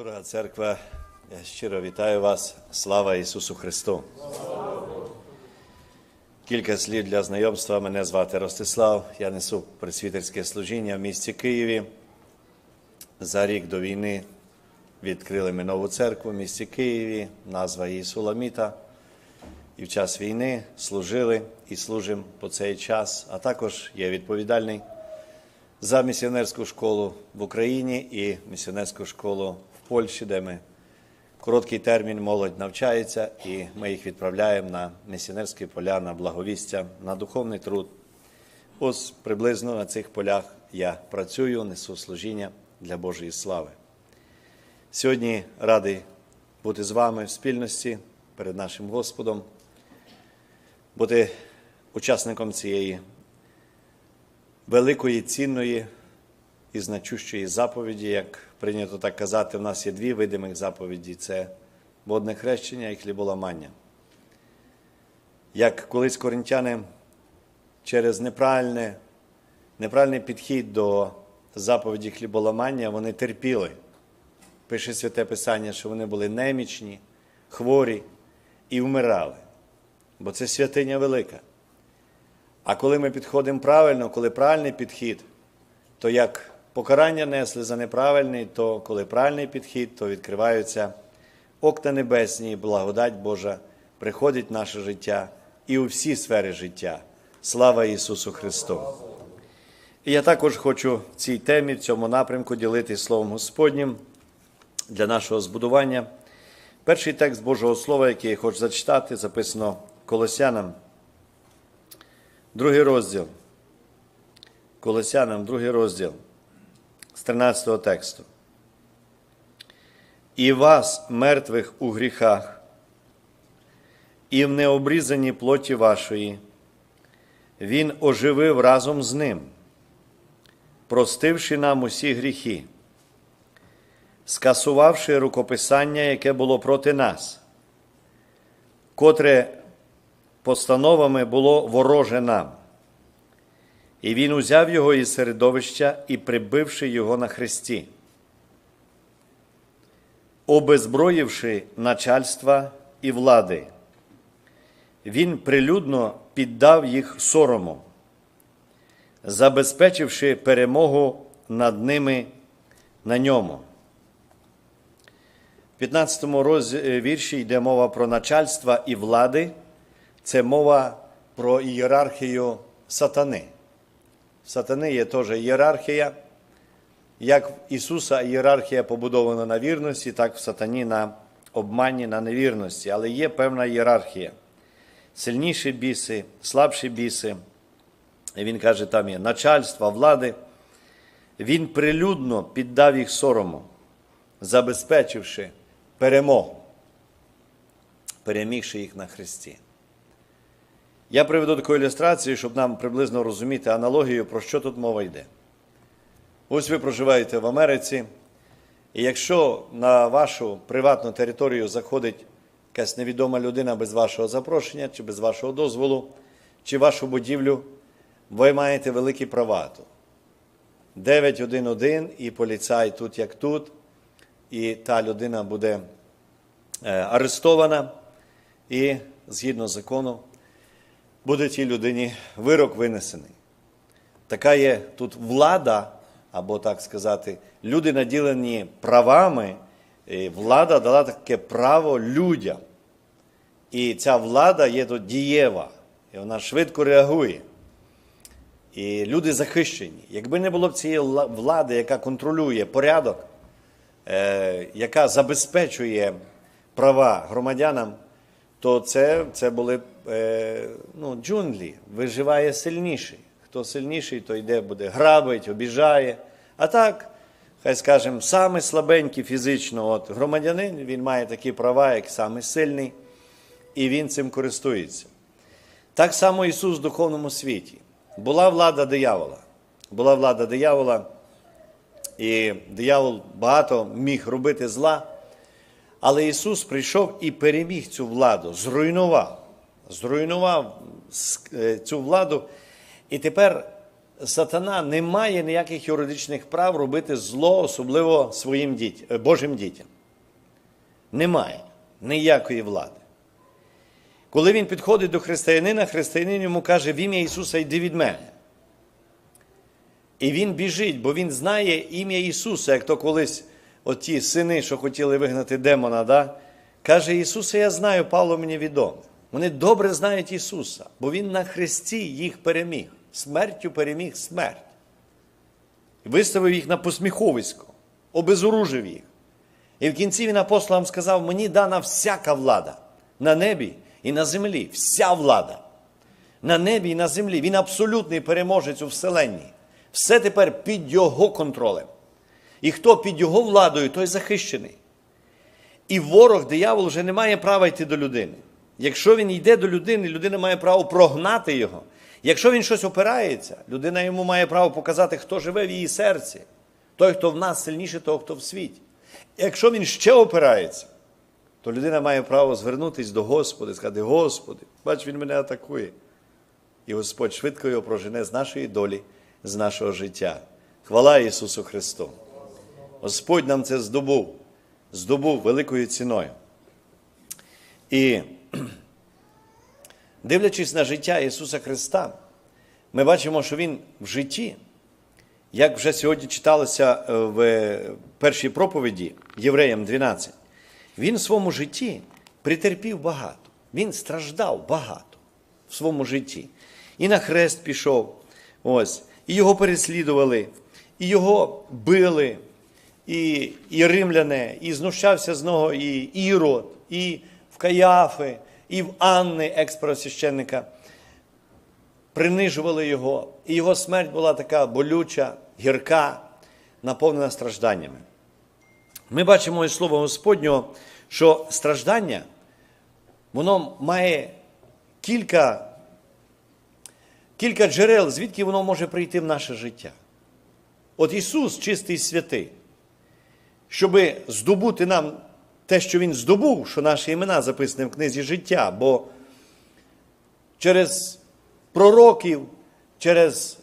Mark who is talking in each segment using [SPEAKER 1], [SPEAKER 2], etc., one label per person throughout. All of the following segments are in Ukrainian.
[SPEAKER 1] Дорога церква, я щиро вітаю вас. Слава Ісусу Христу! Кілька слів для знайомства. Мене звати Ростислав. Я несу пресвітерське служіння в місті Києві. За рік до війни відкрили ми нову церкву в місті Києві, назва її Суламіта. І в час війни служили і служимо по цей час, а також є відповідальний за місіонерську школу в Україні і місіонерську школу Польщі, де ми короткий термін молодь навчається, і ми їх відправляємо на місіонерські поля, на благовістя, на духовний труд. Ось приблизно на цих полях я працюю, несу служіння для Божої слави. Сьогодні радий бути з вами в спільності перед нашим Господом, бути учасником цієї великої, цінної і значущої заповіді, як прийнято так казати, в нас є дві видимих заповіді: це водне хрещення і хліболамання. Як колись коринтяни через неправильне, неправильний підхід до заповіді хліболамання вони терпіли. Пише Святе Писання, що вони були немічні, хворі і вмирали. Бо це святиня велика. А коли ми підходимо правильно, коли правильний підхід, то як покарання несли за неправильний, то коли правильний підхід, то відкриваються окна небесні, благодать Божа приходить в наше життя і у всі сфери життя. Слава Ісусу Христу! І я також хочу в цій темі, в цьому напрямку ділитися Словом Господнім для нашого збудування. Перший текст Божого Слова, який я хочу зачитати, записано Колосянам. Другий розділ. Колосянам, другий розділ з 13 тексту. І вас, мертвих у гріхах, і в необрізаній плоті вашої, Він оживив разом з ним, простивши нам усі гріхи, скасувавши рукописання, яке було проти нас, котре постановами було вороже нам. І він узяв його із середовища і прибивши його на хресті, обезброївши начальства і влади, він прилюдно піддав їх сорому, забезпечивши перемогу над ними на ньому. В 15 роз... вірші йде мова про начальства і влади. Це мова про ієрархію сатани. Сатани є теж ієрархія. Як в Ісуса ієрархія побудована на вірності, так в сатані на обмані, на невірності. Але є певна ієрархія. Сильніші біси, слабші біси. І Він каже, там є начальство, влади. Він прилюдно піддав їх сорому, забезпечивши перемогу, перемігши їх на Христі. Я приведу таку ілюстрацію, щоб нам приблизно розуміти аналогію, про що тут мова йде. Ось ви проживаєте в Америці, і якщо на вашу приватну територію заходить якась невідома людина без вашого запрошення, чи без вашого дозволу, чи вашу будівлю, ви маєте великі права. тут. 911 і поліцай тут, як тут, і та людина буде е, арестована, і згідно закону буде тій людині вирок винесений. Така є тут влада, або так сказати, люди наділені правами, і влада дала таке право людям. І ця влада є тут дієва, і вона швидко реагує. І люди захищені. Якби не було б цієї влади, яка контролює порядок, е, яка забезпечує права громадянам, то це це були е, ну, джунглі, виживає сильніший. Хто сильніший, то йде, буде грабить, обіжає. А так, хай скажемо, саме слабенький фізично от, громадянин, він має такі права, як саме сильний, і він цим користується. Так само Ісус в духовному світі. Була влада диявола. Була влада диявола, і диявол багато міг робити зла. Але Ісус прийшов і переміг цю владу, зруйнував, зруйнував цю владу. І тепер сатана не має ніяких юридичних прав робити зло, особливо своїм дітям, е, Божим дітям. Немає ніякої влади. Коли він підходить до християнина, християнин йому каже, в ім'я Ісуса йди від мене. І він біжить, бо він знає ім'я Ісуса, як то колись оті сини, що хотіли вигнати демона, да? каже, Ісуса, я знаю, Павло мені відомо. Вони добре знають Ісуса, бо Він на хресті їх переміг. Смертю переміг смерть. Виставив їх на посміховисько, обезоружив їх. І в кінці він апостолам сказав: мені дана всяка влада на небі і на землі. Вся влада. На небі і на землі. Він абсолютний переможець у вселенні. Все тепер під його контролем. І хто під його владою, той захищений. І ворог, диявол, вже не має права йти до людини. Якщо він йде до людини, людина має право прогнати його. Якщо він щось опирається, людина йому має право показати, хто живе в її серці. Той, хто в нас сильніше, того, хто в світі. Якщо він ще опирається, то людина має право звернутися до Господа і сказати: Господи, бач, він мене атакує. І Господь швидко його прожене з нашої долі, з нашого життя. Хвала Ісусу Христу! Господь нам це здобув, здобув великою ціною. І дивлячись на життя Ісуса Христа, ми бачимо, що Він в житті, як вже сьогодні читалося е, в першій проповіді Євреям 12, він в своєму житті притерпів багато. Він страждав багато в своєму житті. І на хрест пішов, ось, і його переслідували, і його били, і, і римляне, і знущався з нього і Ірод, і в Каяфи, і в Анни, екс-просвященника. Принижували його, і його смерть була така болюча, гірка, наповнена стражданнями. Ми бачимо із Слова Господнього, що страждання, воно має кілька, кілька джерел, звідки воно може прийти в наше життя. От Ісус, чистий святий, щоб здобути нам те, що Він здобув, що наші імена записані в книзі життя, бо через пророків, через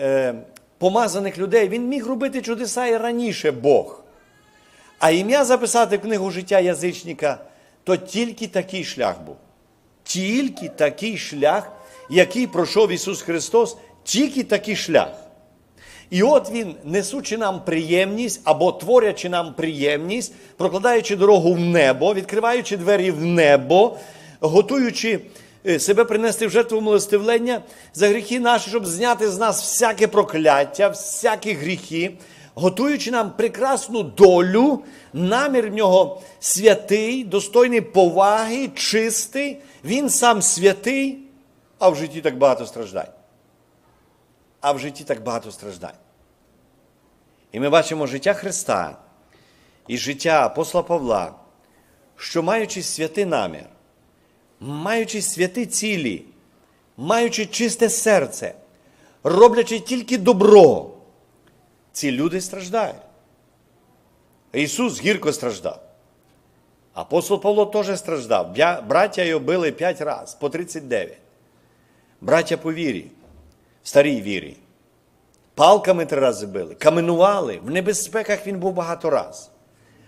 [SPEAKER 1] е, помазаних людей Він міг робити чудеса і раніше Бог. А ім'я записати в книгу життя язичника, то тільки такий шлях був. Тільки такий шлях, який пройшов Ісус Христос, тільки такий шлях. І от Він, несучи нам приємність або творячи нам приємність, прокладаючи дорогу в небо, відкриваючи двері в небо, готуючи е, себе принести в жертву милостивлення за гріхи наші, щоб зняти з нас всяке прокляття, всякі гріхи, готуючи нам прекрасну долю, намір в нього святий, достойний поваги, чистий, він сам святий, а в житті так багато страждань. А в житті так багато страждань. І ми бачимо життя Христа і життя апостола Павла, що маючи святий намір, маючи святі цілі, маючи чисте серце, роблячи тільки добро, ці люди страждають. Ісус гірко страждав. Апостол Павло теж страждав. Браття його били п'ять разів, по 39. Браття по вірі, в старій вірі. Палками три рази били, каменували, в небезпеках він був багато раз.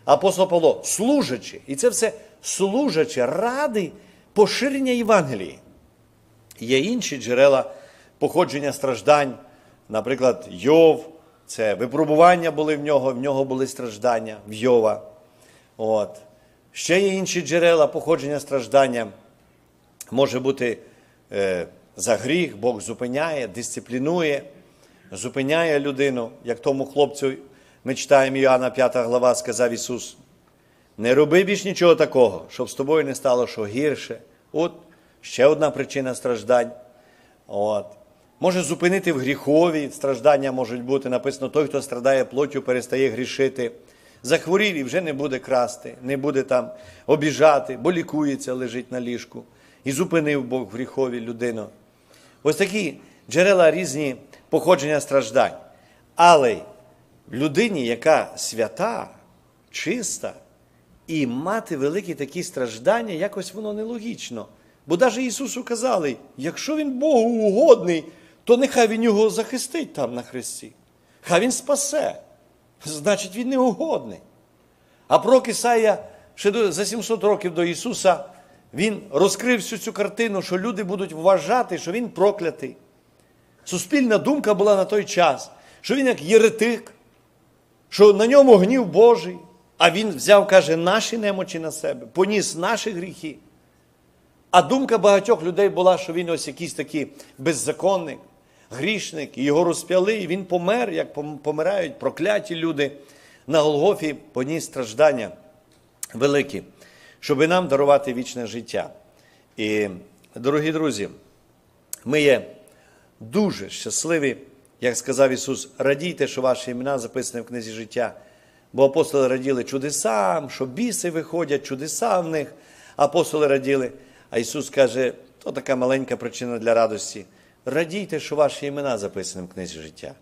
[SPEAKER 1] Апостол Павло, служачи, і це все служачи ради поширення Євангелії. Є інші джерела походження страждань, наприклад, Йов, це випробування були в нього, в нього були страждання, в Йова. От. Ще є інші джерела походження страждання. Може бути е, за гріх, Бог зупиняє, дисциплінує, зупиняє людину, як тому хлопцю, ми читаємо Іоанна 5 глава, сказав Ісус. Не роби більш нічого такого, щоб з тобою не стало що гірше. От ще одна причина страждань. От. Може зупинити в гріхові, страждання можуть бути. Написано, той, хто страдає плоттю, перестає грішити. Захворів і вже не буде красти, не буде там обіжати, бо лікується, лежить на ліжку. І зупинив Бог в гріхові людину. Ось такі джерела різні походження страждань. Але людині, яка свята, чиста, і мати великі такі страждання, якось воно нелогічно. Бо навіть Ісусу казали, якщо Він Богу угодний, то нехай він його захистить там на хресті. Хай він спасе. Значить, він неугодний. А пророк Ісая ще за 700 років до Ісуса він розкрив всю цю картину, що люди будуть вважати, що він проклятий. Суспільна думка була на той час, що він як єретик, що на ньому гнів Божий, а він взяв, каже, наші немочі на себе, поніс наші гріхи. А думка багатьох людей була, що він ось якийсь такий беззаконник, грішник, і його розп'яли, і він помер, як помирають прокляті люди. На Голгофі поніс страждання великі, щоб нам дарувати вічне життя. І, дорогі друзі, ми є дуже щасливі, як сказав Ісус, радійте, що ваші імена записані в книзі життя. Бо апостоли раділи чудесам, що біси виходять, чудеса в них. Апостоли раділи. А Ісус каже, то така маленька причина для радості. Радійте, що ваші імена записані в книзі життя.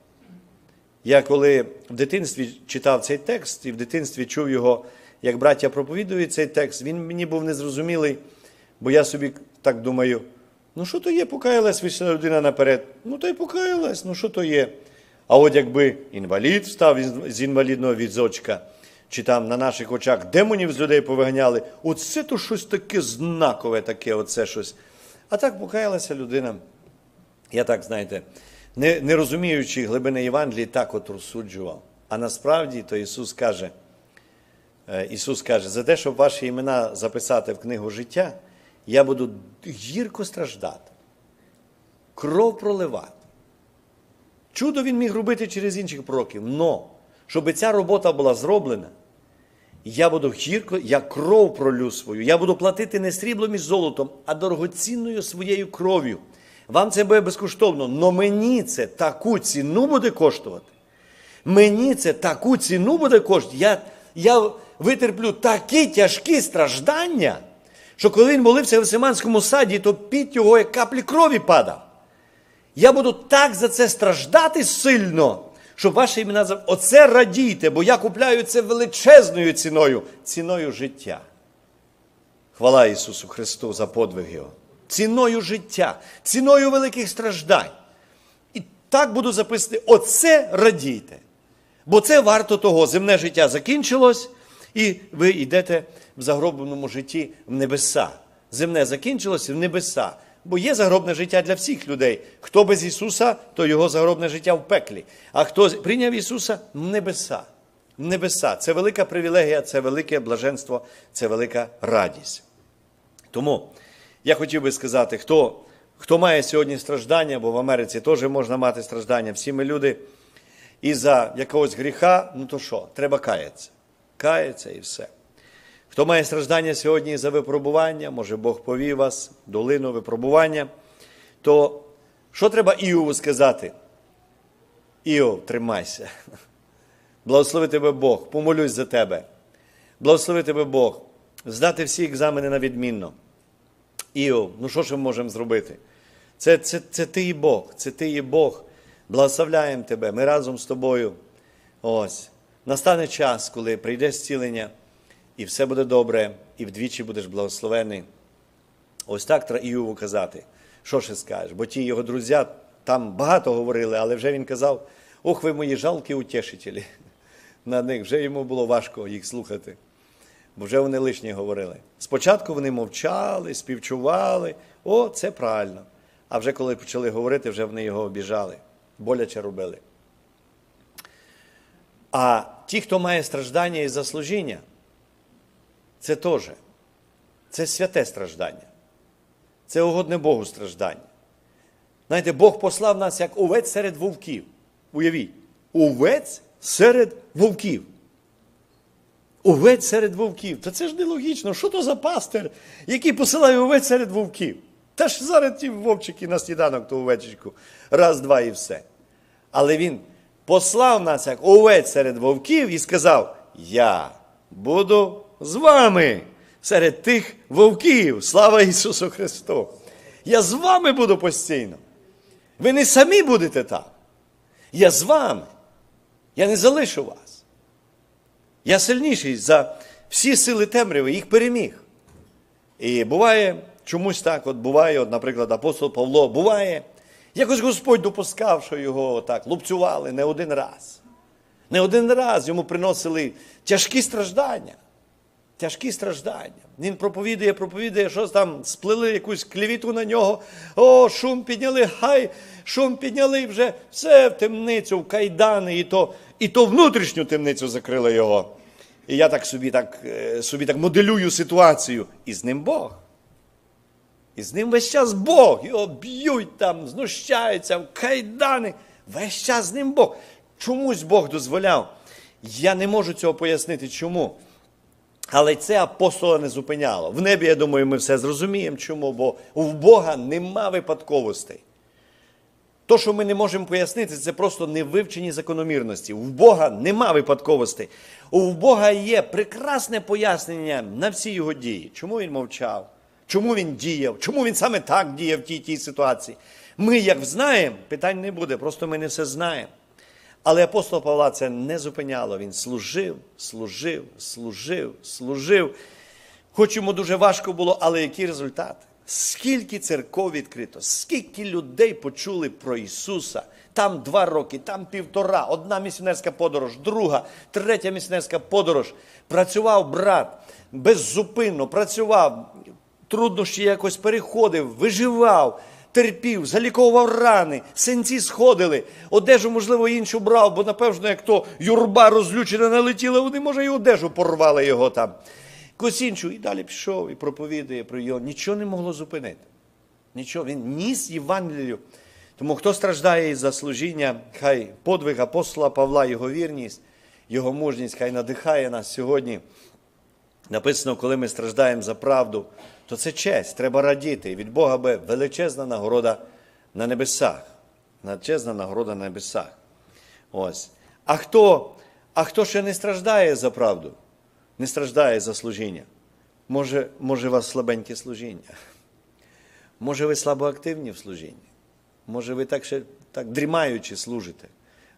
[SPEAKER 1] Я коли в дитинстві читав цей текст і в дитинстві чув його, як браття проповідують цей текст, він мені був незрозумілий, бо я собі так думаю, ну що то є, покаялась вийшла людина наперед. Ну то й покаялась, ну що то є. А от якби інвалід встав з інвалідного візочка, чи там на наших очах демонів з людей повиганяли, оце то щось таке знакове, таке, оце щось. А так покаялася людина. Я так, знаєте, не, не розуміючи глибини Євангелії, так от розсуджував. А насправді то Ісус каже, Ісус каже, за те, щоб ваші імена записати в книгу життя, я буду гірко страждати, кров проливати. Чудо він міг робити через інших пророків, но щоб ця робота була зроблена, я буду гірко, я кров пролю свою. Я буду платити не сріблом і золотом, а дорогоцінною своєю кров'ю. Вам це буде безкоштовно, но мені це таку ціну буде коштувати. Мені це таку ціну буде коштувати. Я, я витерплю такі тяжкі страждання, що коли він молився в Семанському саді, то під його як каплі крові падав. Я буду так за це страждати сильно, щоб ваші імена зав- Оце радійте, бо я купляю це величезною ціною, ціною життя. Хвала Ісусу Христу за подвиг Його. Ціною життя, ціною великих страждань. І так буду записати: оце радійте. Бо це варто того. Земне життя закінчилось, і ви йдете в загробному житті в небеса. Земне закінчилось в небеса. Бо є загробне життя для всіх людей. Хто без Ісуса, то його загробне життя в пеклі. А хто прийняв Ісуса в небеса. В небеса. Це велика привілегія, це велике блаженство, це велика радість. Тому я хотів би сказати, хто, хто має сьогодні страждання, бо в Америці теж можна мати страждання, всі ми люди, і за якогось гріха, ну то що, треба каятися. Каятися і все. Хто має страждання сьогодні за випробування, може Бог повів вас долину випробування, то що треба Іову сказати? Іов, тримайся. Благослови тебе Бог, помолюсь за тебе. Благослови тебе Бог, здати всі екзамени на відмінно. Іов, ну що ж ми можемо зробити? Це, це, це ти і Бог, це ти і Бог. Благословляємо тебе, ми разом з тобою. Ось. Настане час, коли прийде зцілення, і все буде добре, і вдвічі будеш благословений. Ось так треба Іову казати. Що ще скажеш? Бо ті його друзі там багато говорили, але вже він казав: ох, ви мої жалкі утішителі. На них вже йому було важко їх слухати бо вже вони лишні говорили. Спочатку вони мовчали, співчували, о, це правильно. А вже коли почали говорити, вже вони його обіжали, боляче робили. А ті, хто має страждання і заслужіння, це теж. Це святе страждання. Це угодне Богу страждання. Знаєте, Бог послав нас як овець серед вовків. Уявіть, овець серед вовків. Овець серед вовків. Та це ж нелогічно. Що то за пастир, який посилає овець серед вовків? Та ж зараз ті вовчики на сніданок, ту овечечку. Раз, два і все. Але він послав нас як овець серед вовків і сказав: Я буду з вами серед тих вовків. Слава Ісусу Христу! Я з вами буду постійно. Ви не самі будете там. Я з вами. Я не залишу вас. Я сильніший за всі сили темряви, їх переміг. І буває чомусь так, от буває, от, наприклад, апостол Павло, буває, Якось Господь допускав, що його так лупцювали не один раз. Не один раз йому приносили тяжкі страждання. Тяжкі страждання. Він проповідує, проповідує, щось там сплели якусь клівіту на нього. О, шум підняли, хай шум підняли вже все в темницю, в кайдани, і то, і то внутрішню темницю закрили його. І я так собі так, е, собі так моделюю ситуацію. І з ним Бог. І з ним весь час Бог. Його б'ють там, знущаються, в кайдани. Весь час з ним Бог. Чомусь Бог дозволяв. Я не можу цього пояснити, чому. Але це апостола не зупиняло. В небі, я думаю, ми все зрозуміємо, чому, бо в Бога нема випадковостей. То, що ми не можемо пояснити, це просто невивчені закономірності. В Бога нема випадковостей. У Бога є прекрасне пояснення на всі його дії. Чому він мовчав? Чому він діяв? Чому він саме так діяв в тій тій ситуації? Ми, як знаємо, питань не буде, просто ми не все знаємо. Але апостол Павла це не зупиняло. Він служив, служив, служив, служив. Хоч йому дуже важко було, але який результат? Скільки церков відкрито, скільки людей почули про Ісуса. Там два роки, там півтора, одна місіонерська подорож, друга, третя місіонерська подорож. Працював брат беззупинно, працював, труднощі якось переходив, виживав, терпів, заліковував рани, синці сходили, одежу, можливо, іншу брав, бо, напевно, як то юрба розлючена налетіла, вони, може, і одежу порвали його там. Якусь іншу, і далі пішов і проповідує про його. Нічого не могло зупинити. Нічого. Він ніс Євангелію. Тому хто страждає із-за служіння, хай подвиг апостола Павла, його вірність, його мужність, хай надихає нас сьогодні. Написано, коли ми страждаємо за правду, то це честь, треба радіти. Від Бога би величезна нагорода на небесах. Величезна нагорода на небесах. Ось. А хто, а хто ще не страждає за правду, не страждає за служіння? Може, може, у вас слабеньке служіння? Може, ви слабоактивні в служінні? Може, ви так ще так дрімаючи служите?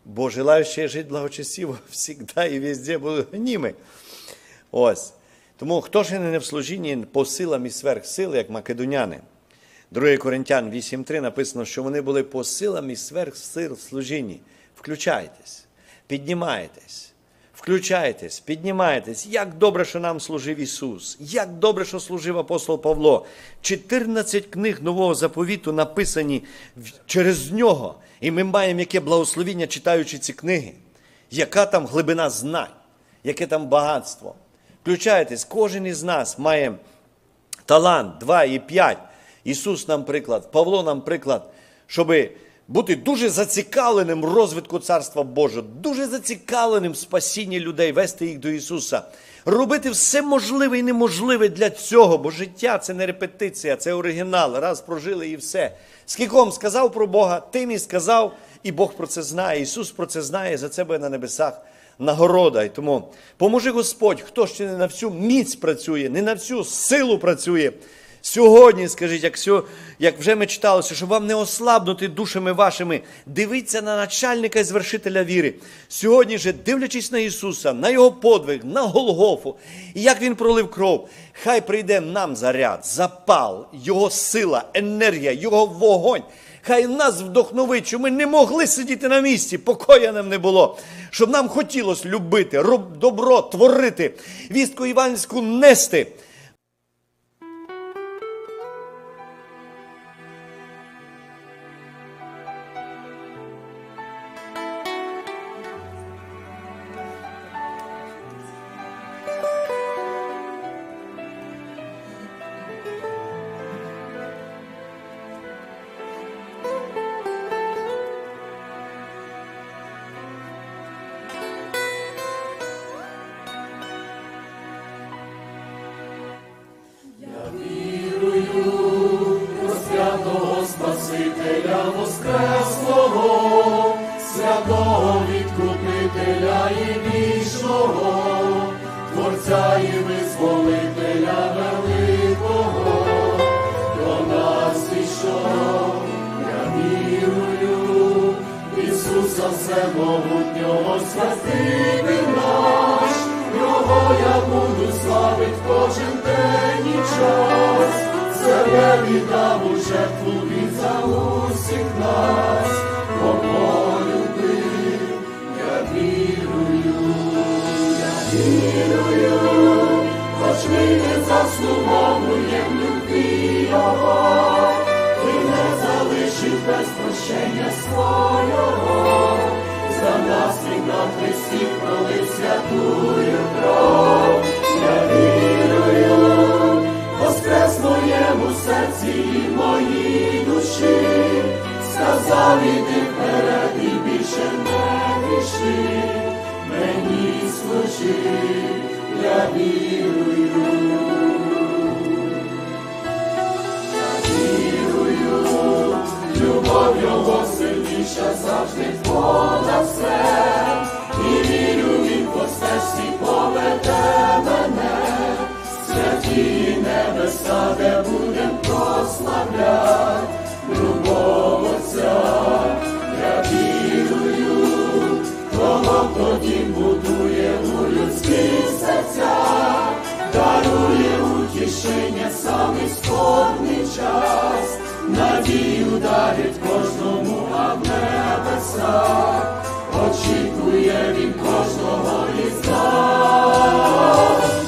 [SPEAKER 1] Бо желаючи жити благочестиво, завжди і везде будуть німи. Ось. Тому хто ж не в служінні по силам і сверхсили, як македоняни? 2 Коринтян 8.3 написано, що вони були по силам і сверхсил в служінні. Включайтесь, піднімайтесь, включайтесь, піднімайтесь. Як добре, що нам служив Ісус, як добре, що служив апостол Павло. 14 книг Нового заповіту написані через нього. І ми маємо яке благословіння, читаючи ці книги. Яка там глибина знань, яке там багатство. Включайтесь, кожен із нас має талант 2 і 5. Ісус нам приклад, Павло нам приклад, щоб бути дуже зацікавленим в розвитку Царства Божого, дуже зацікавленим в спасінні людей, вести їх до Ісуса, робити все можливе і неможливе для цього, бо життя це не репетиція, це оригінал. Раз прожили і все. Скільком сказав про Бога, тим і сказав, і Бог про це знає. Ісус про це знає, за це на небесах нагорода. І тому поможи Господь, хто ще не на всю міць працює, не на всю силу працює. Сьогодні, скажіть, як, сьо- як вже ми читалося, щоб вам не ослабнути душами вашими, дивіться на начальника і звершителя віри. Сьогодні же, дивлячись на Ісуса, на Його подвиг, на Голгофу, і як Він пролив кров, хай прийде нам заряд, запал, Його сила, енергія, Його вогонь. Хай нас вдохновить, що ми не могли сидіти на місці, покоя нам не було, щоб нам хотілося любити, роб- добро творити, вістку іванську нести.
[SPEAKER 2] Відкупителя і вічного, Творця і Визволителя Великого, до нас ішов, я вірую, Ісуса Всемогутнього, святий наш, Його я буду славить кожен день і час. себе віддав у жертву він за усіх нас, хоч ми не заслуговуєм Його, і не залишив без прощення свого, за нас він на хресті пролив святую кров, я вірую, воскрес моєму серці і моїй душі, сказав іди вперед і більше не гріши, мені служи, я вірую. вірую, любов його сильніша завжди понад все, і вірю, він по стежці святі небеса, де будем прославлять скорбний час, надію дарить кожному, а в небесах, очікує він кожного із нас.